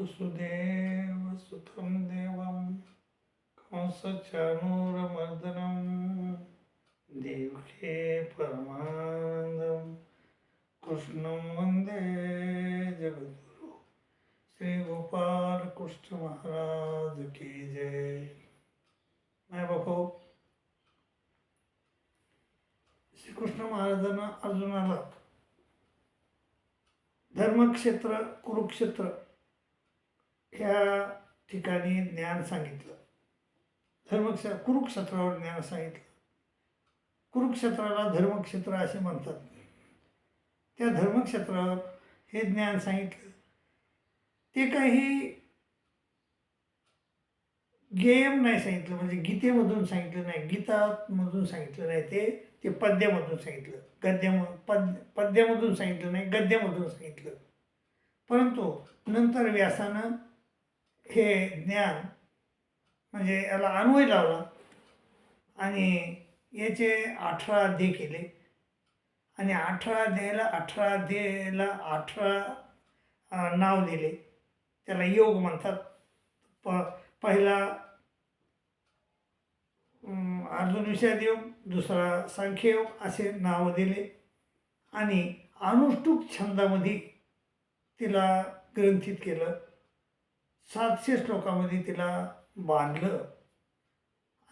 वसुदेव सुतं देवं कंसचाणूरमर्दनं देवके परमानन्दं। कृष्णं वंदे जगद्गुरु, श्री गोपाल कृष्ण महाराज की जय। माय बापू श्रीकृष्ण महाराजांना अर्जुनाला, धर्मक्षेत्र, कुरुक्षेत्र ह्या ठिकाणी ज्ञान सांगितलं. धर्मक्षेत्र कुरुक्षेत्रावर ज्ञान सांगितलं. कुरुक्षेत्राला धर्मक्षेत्र असे म्हणतात. त्या धर्मक्षेत्रावर हे ज्ञान सांगितलं. ते काही गेम नाही सांगितलं म्हणजे गीतेमधून सांगितलं नाही गीतामधून सांगितलं नाही ते ते पद्यामधून सांगितलं. गद्याम पद पद्यामधून सांगितलं नाही गद्यामधून सांगितलं. परंतु नंतर व्यासानं हे ज्ञान म्हणजे याला अन्वय लावला आणि याचे अठरा अध्याय केले. आणि अठरा अध्यायाला अठरा अध्यायाला अठरा नाव दिले. त्याला योग म्हणतात. प पहिला अर्जुन विषाद योग दुसरा सांख्ययोग असे नाव दिले. आणि अनुष्टुप छंदामध्ये तिला ग्रंथित केलं. सातशे श्लोकामध्ये तिला बांधलं.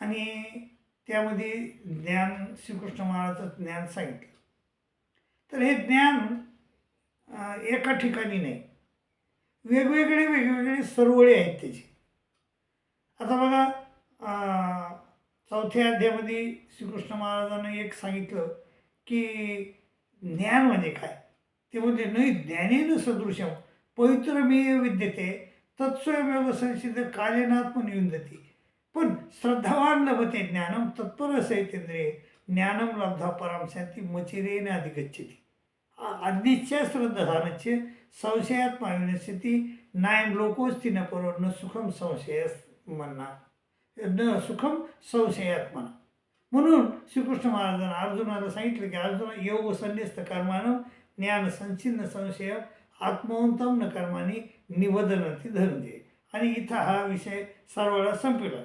आणि त्यामध्ये ज्ञान श्रीकृष्ण महाराजाचं ज्ञान सांगितलं. तर हे ज्ञान एका ठिकाणी नाही. वेगवेगळे वेगवेगळे सरवळे आहेत त्याचे. आता बघा चौथ्या अध्यायामध्ये श्रीकृष्ण महाराजांनी एक सांगितलं की ज्ञान म्हणजे काय? ते म्हणजे नाही ज्ञानेनं सदृशम पवित्र मी विद्यते. तत्स्वयमेव संसिद्ध येऊन जाते. पण श्रद्धावान लभते ज्ञानम तत्पर सैतेंद्रिय ज्ञानम लब्धा पराम शांती मचिरेन अधिगच्छति. अज्ञेच्या संशयात संशयात्माविनस्यती नायम लोकोस्ति न परो न सुखम संशयास म्हणणार न सुखम संशयात्मना म्हणून श्रीकृष्ण महाराजांना अर्जुनाला सांगितलं की अर्जुन योग संन्यस्त कर्मानं ज्ञान संचिन्न संशय आत्मवंतम न कर्माने निवदनती धनंजय आणि इथं हा विषय सरवळा संपला.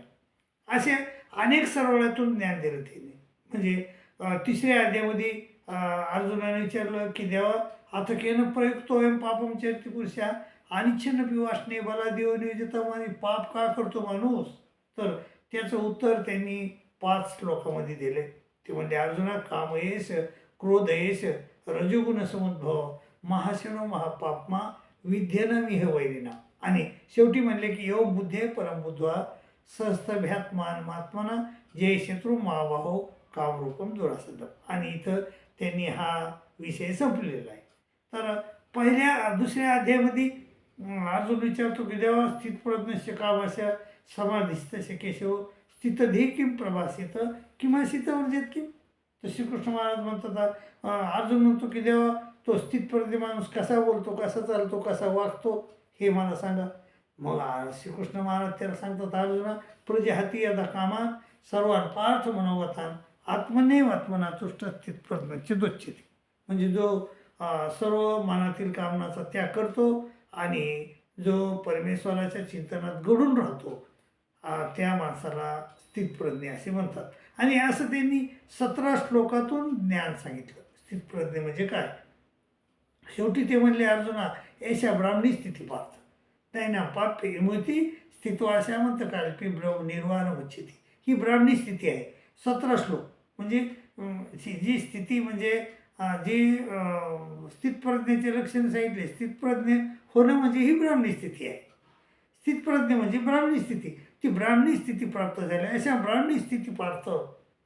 असे अनेक सरवळ्यातून ज्ञान दिलं तिने. म्हणजे तिसऱ्या अध्यामध्ये अर्जुनाने विचारलं की देवा आता केनं प्रयुक्तोयम पापम चरित पुरुषा अनिच्छन्न पिवासने बला देव नियोजितम म्हणजे पाप का करतो माणूस? तर त्याचं उत्तर त्यांनी पाच श्लोकामध्ये दिले. ते म्हणजे अर्जुना कामयेश क्रोधयेश रजोगुण समुद्भव महाशनो महापापमा विद्येनं हे वैरिना आणि शेवटी म्हणले की योग बुद्धे परमबुद्ध्वा सहस्तभ्यात्मान महात्मना जय शत्रू महाबाहो कामरूपम दुरासदम आणि इथं त्यांनी हा विषय संपलेला आहे. तर पहिल्या दुसऱ्या अध्यायामध्ये अर्जुन विचारतो की देवा स्थित प्रज्ञस्य कामाशा समाधिस्थ शकेशव स्थितधी किम प्रभासित किमासित वर्जित किम तर श्रीकृष्ण महाराज म्हणतात अर्जुन म्हणतो की देवा तो स्थितप्रज्ञ माणूस कसा बोलतो कसा चालतो कसा वागतो हे मला सांगा. मग श्रीकृष्ण महाराज त्याला सांगतात अर्जुना प्रजहाती यदा कामान सर्वान पार्थ मनोवतान आत्मनेव आत्मना तुष्ट स्थितप्रज्ञ चिदोच्चिती म्हणजे जो सर्व मनातील कामनाचा त्याग करतो आणि जो परमेश्वराच्या चिंतनात घडून राहतो त्या माणसाला स्थितप्रज्ञ असे म्हणतात. आणि असं त्यांनी सतरा श्लोकातून ज्ञान सांगितलं. स्थितप्रज्ञ म्हणजे काय? शेवटी ते म्हणले अर्जुना एशा ब्राह्मणी स्थिती पार्थ नाही ना पाप्य विमुती स्थित्वाशा म्हणतं काल्पी ब्रह्म निर्वाण उच्चिती ही ब्राह्मणी स्थिती आहे. सतरा श्लोक. म्हणजे जी स्थिती म्हणजे जी स्थितप्रज्ञेचे लक्षण सांगितले स्थितप्रज्ञ होणं म्हणजे ही ब्राह्मणी स्थिती आहे. स्थितप्रज्ञ म्हणजे ब्राह्मणी स्थिती. ती ब्राह्मणी स्थिती प्राप्त झाली अशा ब्राह्मणी स्थिती पार्थ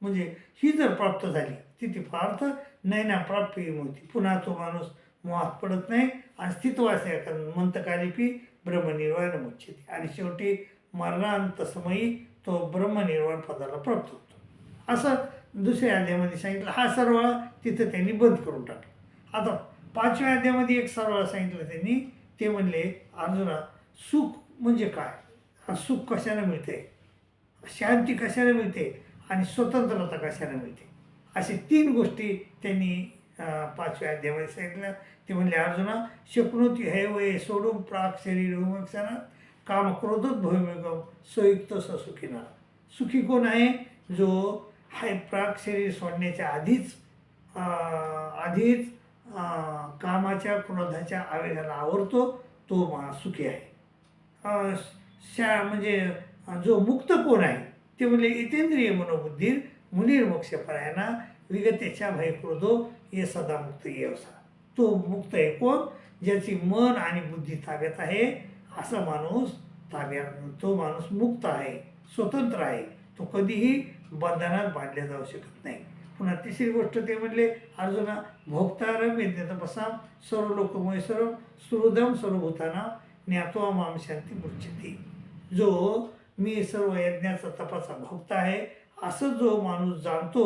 म्हणजे ही जर प्राप्त झाली स्थिती पार्थ नैना प्राप्य होती पुन्हा तो माणूस मोहात पडत नाही आणि स्थितवास मंतकालिपी ब्रह्मनिर्वाण मुच्छिती. आणि शेवटी मरणांतसमयी तो ब्रह्मनिर्वाण पदाला प्राप्त होतो. असं दुसऱ्या अध्यायामध्ये सांगितलं. हा सरवाळा तिथं त्यांनी बंद करून टाकला. आता पाचव्या अध्यायामध्ये एक सरवाळा सांगितलं त्यांनी. ते म्हणले अर्जुना सुख म्हणजे काय? हा सुख कशाला मिळते? शांती कशाला मिळते? आणि स्वतंत्रता कशाला मिळते? असे तीन गोष्टी त्यांनी पाचव्या अध्यायामध्ये सांगितलं. ते म्हणले अर्जुना शक्नोती हे वय सोडून प्राग शरीर विमक्षणा काम क्रोधत भूमिगम सोयुक्त सुखीना सुखी कोण आहे? जो हाय प्राग शरीर सोडण्याच्या आधीच आधीच कामाच्या क्रोधाच्या आवेगाला आवडतो तो सुखी आहे. शा म्हणजे जो मुक्त कोण आहे? ते म्हणजे इतेंद्रिय मनोबुद्धीर मुनिर्मोक्षपरायणा विगतेच्या भय क्रोधो ये सदा मुक्त येवसा तो मुक्त आहे कोण ज्याची मन आणि बुद्धी ताब्यात आहे असा माणूस ताब्यात तो माणूस मुक्त आहे स्वतंत्र आहे तो कधीही बंधनात बांधला जाऊ शकत नाही पुन्हा तिसरी गोष्ट ते म्हणले अर्जुना भोक्तारम यज्ञतपसाम सर्व लोकमयसरम सुहृदम सर्वभूताना ज्ञातो माम शांती मुच्छती जो मी सर्व यज्ञाचा तपाचा भोक्ता आहे असं जो माणूस जाणतो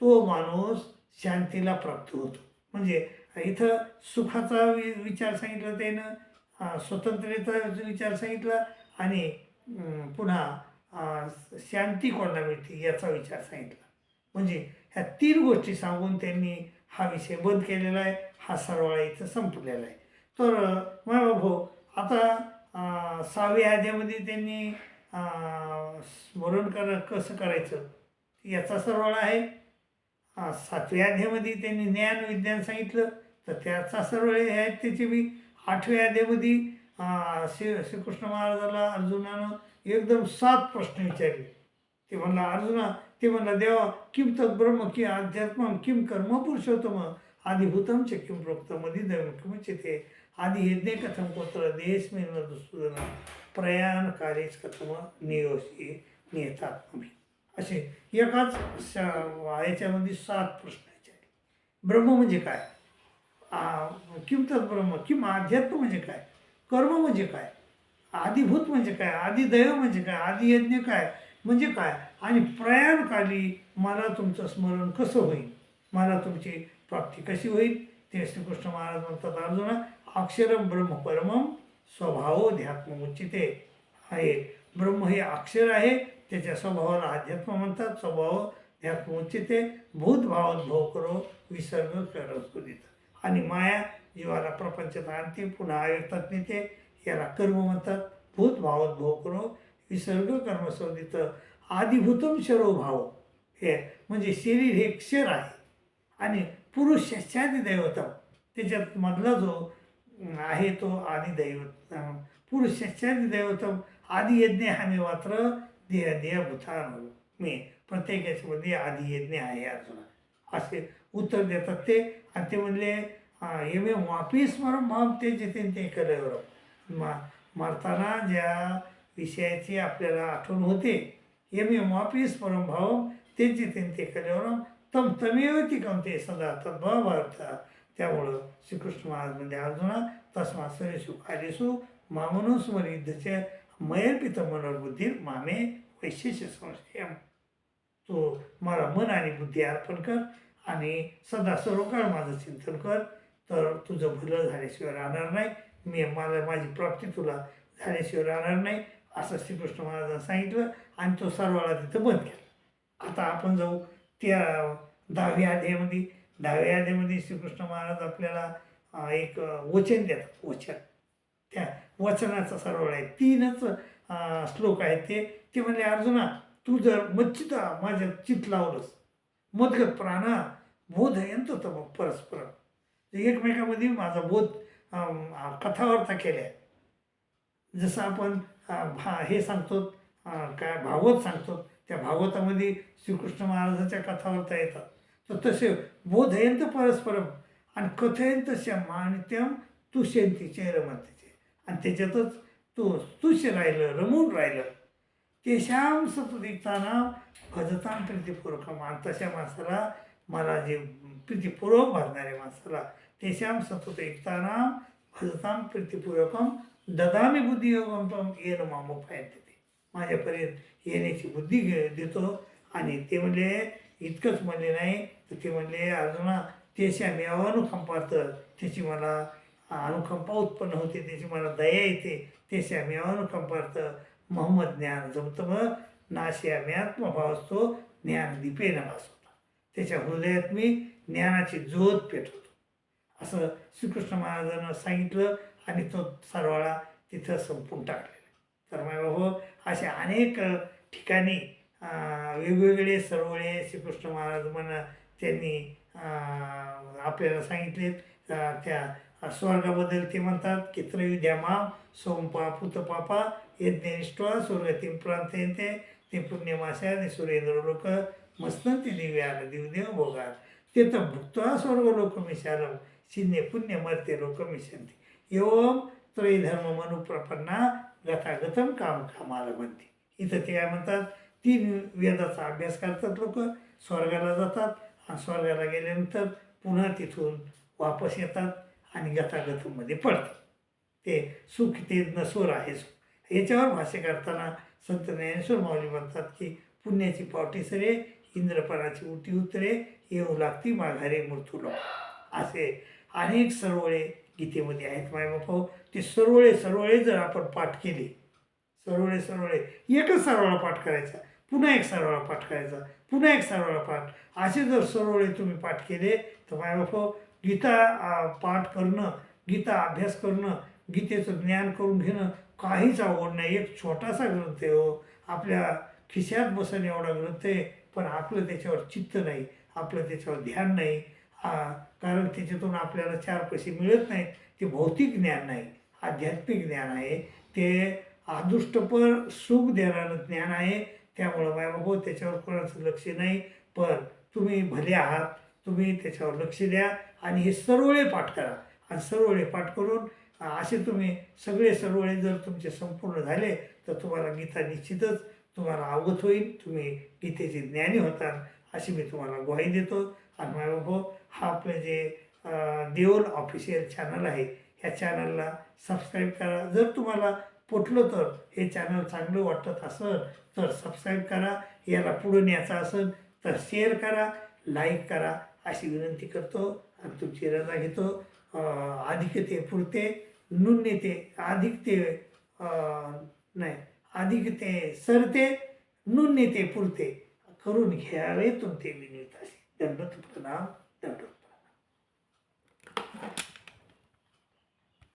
तो माणूस शांतीला प्राप्त होतो. म्हणजे इथं सुखाचा वि विचार सांगितला त्यानं स्वतंत्रतेचा विचार सांगितला आणि पुन्हा शांती कोणाला मिळते याचा विचार सांगितला. म्हणजे ह्या तीन गोष्टी सांगून त्यांनी हा विषय बंद केलेला आहे हा सरवाळा इथं संपलेला आहे. तर मग भाऊ आता सहाव्या अध्यामध्ये त्यांनी स्मरण कर कसं करायचं? याचा सरवाळा आहे. सातव्या अध्यामध्ये त्यांनी ज्ञान विज्ञान सांगितलं तर त्याचा सर्व हे आहेत त्याचे मी आठव्या अध्यामध्ये श्री श्रीकृष्ण महाराजाला अर्जुनानं एकदम सात प्रश्न विचारले. ते म्हणला अर्जुना ते म्हणला देवा किम तत् ब्रह्म कि अध्यात्म किम कर्म पुरुषोत्तम? आदिभूतम च किम प्रोक्तमधी मधी किमुचिते आदि यज्ञ कथम कोत्र देशमेन दुःसूदना प्रयाण कार्यच कथम नियोशी नियतात्मी असे एकाच श- याच्यामध्ये सात प्रश्न विचारले ब्रह्म म्हणजे काय? आ, तत् ब्रह्म. किम अध्यात्म म्हणजे काय? कर्म म्हणजे काय? आदिभूत म्हणजे काय? आदिदैव म्हणजे काय? आदियज्ञ काय? म्हणजे काय? आणि प्रयाणकाली मला तुमचं स्मरण कसं होईल? मला तुमची प्राप्ती कशी होईल? ते श्रीकृष्ण महाराज म्हणतात अर्जुना अक्षरम ब्रह्म परमम स्वभाव ध्यात्म उच्चिते आहे. ब्रह्म हे अक्षर आहे त्याच्या स्वभावाला अध्यात्म म्हणतात स्वभाव ध्यात्म उच्चिते भूतभावात भाव करो विसर्ग करत आणि माया जीवाला प्रपंचात आणते पुन्हा आयुर्तात नेते याला कर्म म्हणतात भूत भावात भाव करो विसर्ग कर्मसंधित आदिभूतम शरो भाव. हे म्हणजे शरीर हे क्षर आहे. आणि पुरुष शस्यादी दैवतम. त्याच्यात मधला जो आहे तो आदी दैवत पुरुष शस्यादी दैवतम. आदियज्ञ हमी मात्र देह देह भूतान हो. मी प्रत्येक याच्यामध्ये येत यज्ञ आहे अर्जुना. असे उत्तर देतात ते. आणि ते म्हणले हे मी वापी स्मरण भाव ते जिथे ते कलेवर मा मारताना ज्या विषयाची आपल्याला आठवण होते हे मी वापी स्मरण भाव ते जिथे ते कलेवर तम तमेव ती कमते सदा तद्भाव भारत त्यामुळं श्रीकृष्ण महाराज म्हणजे अर्जुना तस्मा सरेशु कार्यसु मामनो युद्धच्या मयर्पित मनोबुद्धी मामे वैशिष्य संशयम. तो मला मन आणि बुद्धी अर्पण कर आणि सदा सर्वकाळ माझं चिंतन कर. तर तुझं भलं झाल्याशिवाय राहणार नाही. मी मला माझी प्राप्ती तुला झाल्याशिवाय राहणार नाही असं श्रीकृष्ण महाराजांना सांगितलं आणि तो सर्वाला तिथं बंद केला. आता आपण जाऊ त्या दहाव्या अध्यायामध्ये. दहाव्या अध्यायामध्ये श्रीकृष्ण महाराज आपल्याला एक वचन देतात. वचन. त्या वचनाचा सरळ आहे. तीनच श्लोक आहेत ते. ते म्हणले अर्जुना तू जर मच्छिता माझ्या चित लावलंस मदगत प्राणा बोधयंत मग परस्पर. एकमेकामध्ये माझा बोध कथावार्ता केल्या. जसं आपण भा हे सांगतो काय भागवत सांगतो त्या भागवतामध्ये श्रीकृष्ण महाराजाच्या कथावार्ता येतात. तर तसे बोधयंत परस्परम आणि कथयंत मानित्यम तुष्यंती चेरमंतीचे आणि त्याच्यातच तो तुष राहिलं रमून राहिलं. तेशाम सततिकताना भजताम प्रीतीपूर्वक मान तशा माणसाला मला जे प्रीतीपूर्वक भाजणाऱ्या माणसाला तेशाम सतत एकताना भजताम प्रीतीपूर्वकम ददामी बुद्धियोगम तम येन मामोपायते ते माझ्यापर्यंत येण्याची बुद्धी घे देतो. आणि ते म्हणले इतकंच म्हणले नाही. तर ते म्हणले अर्जुना तेशा मी अवानुकंपार्थ त्याची मला अनुकंपा उत्पन्न होते त्याची मला दया येते. ते श्याम्या अनुकंपार्थ मोहम्मद ज्ञान जमतं मग नाश्या आत्मभाव असतो ज्ञान दीपे भास होता. त्याच्या हृदयात मी ज्ञानाची ज्योत पेटवतो. असं श्रीकृष्ण महाराजांना सांगितलं आणि तो सरवाळा तिथं संपून टाकलेला तर मायबाबा असे अनेक ठिकाणी वेगवेगळे सरवळे श्रीकृष्ण महाराज म्हणा त्यांनी आपल्याला सांगितले त्या स्वर्गाबद्दल ते म्हणतात की त्रयुद्यामा सोमपा पुतपापा यज्ञनिष्ठा प्रांत येते ते पुण्यमाशा आणि सुरेंद्र लोक मस्तंती दिव्याला दिवदेव भोगात. ते तर भुक्त्वा स्वर्ग लोक मिशारम शिन्य पुण्यमर्ते लोक मिशंती एवम त्रयधर्म मनुप्रपन्ना गथागतम काम कामाला म्हणते इथं ते काय म्हणतात तीन वेदाचा अभ्यास करतात लोक स्वर्गाला जातात आणि स्वर्गाला गेल्यानंतर पुन्हा तिथून वापस येतात. आणि गतागतमध्ये पडते. ते सुख ते नसूर आहे सुख. याच्यावर भाष्य करताना संत ज्ञानेश्वर माऊली म्हणतात की पुण्याची पावटी सरे इंद्रपणाची उटी उतरे येऊ लागती माघारे मृत्यूला असे अनेक सरवळे गीतेमध्ये आहेत मायबापा ते सरवळे सरवळे जर आपण पाठ केले सरवळे सरवळे एकच सरवळा पाठ करायचा पुन्हा एक सरवळा पाठ करायचा पुन्हा एक सरवळा पाठ. असे जर सरवळे तुम्ही पाठ केले तर मायबापा गीता पाठ करणं गीता अभ्यास करणं गीतेचं ज्ञान करून घेणं काहीच आवड नाही. एक छोटासा ग्रंथ आहे हो. आपल्या खिशात बसन एवढा ग्रंथ आहे पण आपलं त्याच्यावर चित्त नाही आपलं त्याच्यावर ध्यान नाही. कारण त्याच्यातून आपल्याला चार पैसे मिळत नाहीत ते भौतिक ज्ञान नाही आध्यात्मिक ज्ञान आहे. ते अदृष्टपर सुख देणारं ज्ञान आहे. त्यामुळं मायबाबो त्याच्यावर कोणाचं लक्ष नाही. पण तुम्ही भले आहात तुम्ही त्याच्यावर लक्ष द्या. आणि हे सर्वळे पाठ करा. आणि सर्वळे पाठ करून असे तुम्ही सगळे सर्वळे जर तुमचे संपूर्ण झाले तर तुम्हाला गीता निश्चितच तुम्हाला अवगत होईल. तुम्ही गीतेचे ज्ञानी होतात अशी मी तुम्हाला ग्वाही देतो. आणि मायबाबो हा आपलं जे अ, देओल ऑफिशियल चॅनल आहे ह्या चॅनलला सबस्क्राईब करा. जर तुम्हाला पटलं तर हे चॅनल चांगलं वाटत असेल तर सबस्क्राईब करा. याला पुढे न्यायचं असेल तर शेअर करा लाईक करा अशी विनंती करतो. आणि तुमची रजा घेतो. अधिक ते पुरते नुन्यते अधिक ते नाही अधिक ते सरते नुन्यते पुरते. करून घ्यावे तुमचे विनित असे दंडत प्रणाम दंडत